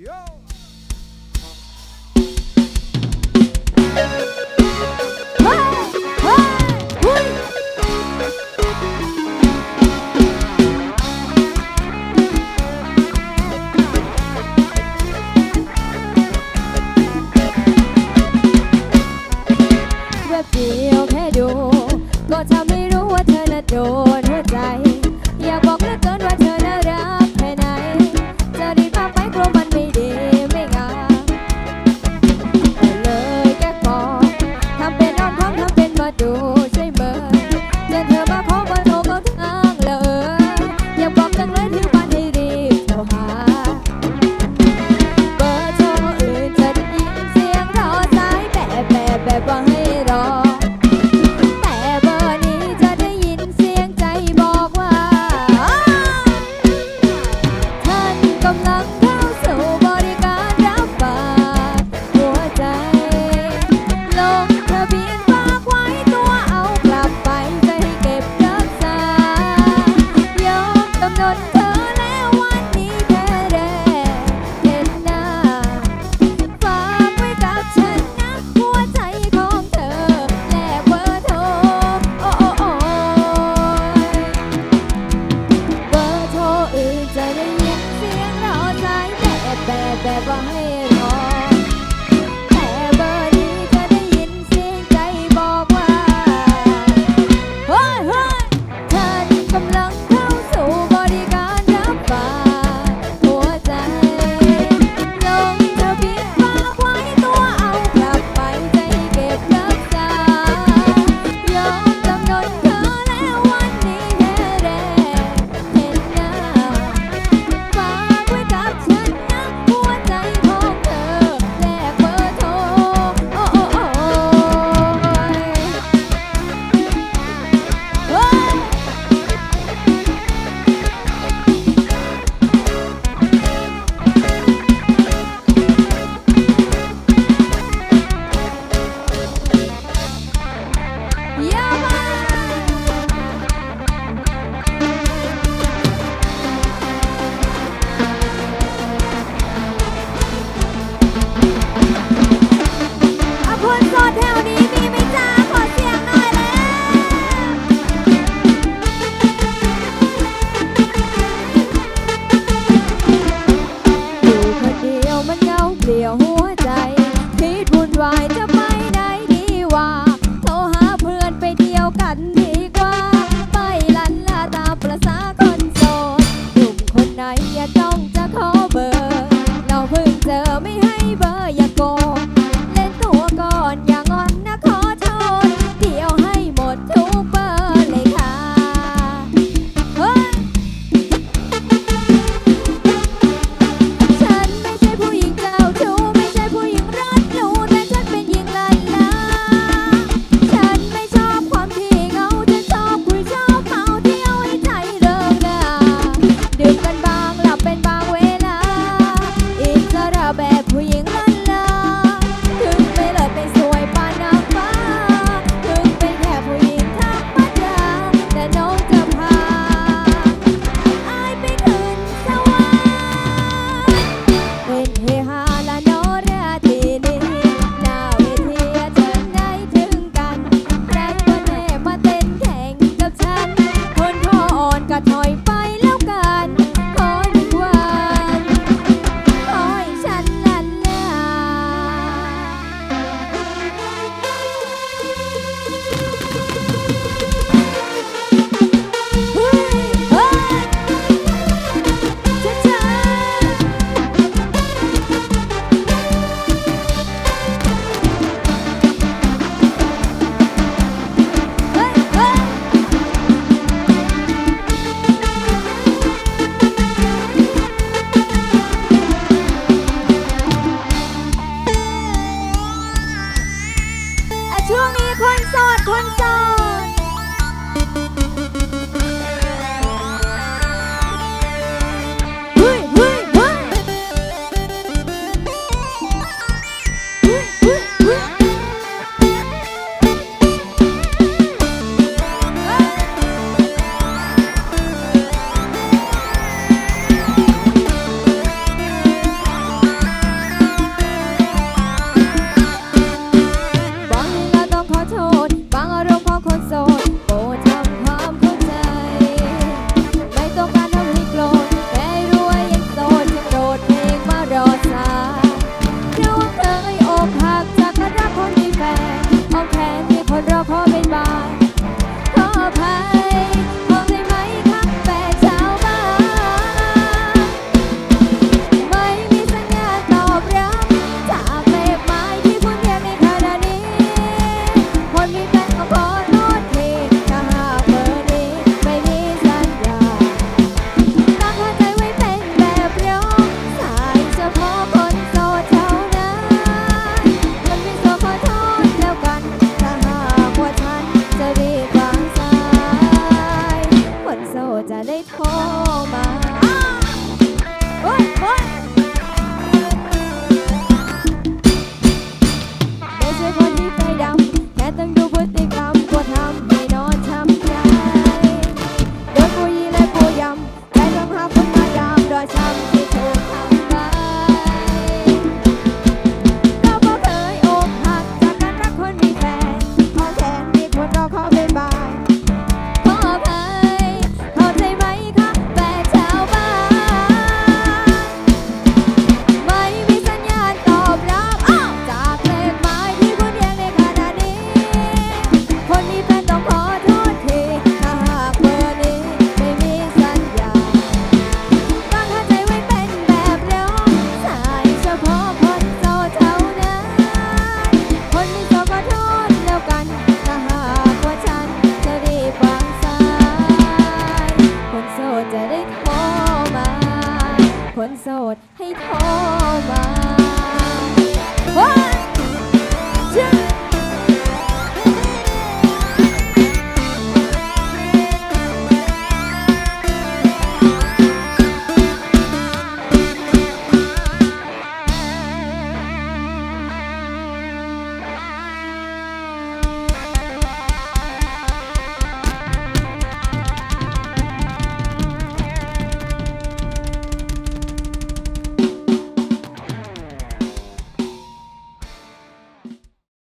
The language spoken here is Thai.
เฮ้ยเฮ้ยเฮ้ยแวบเดียวแค่ดู ก็ทำให้รู้ว่าเธอน่ะโดน ลี่ยวหัวใจ คิดวุ่นวายจะไปไหนดีว่า โทรหาเพื่อนไปเที่ยวกันดีกว่า ไปลันลาตามประสาคนโสดหนุ่มคนไหนอย่าต้องจะขอเบอร์ เราเพิ่งเจอไม่ให้เบอร์อย่าโกร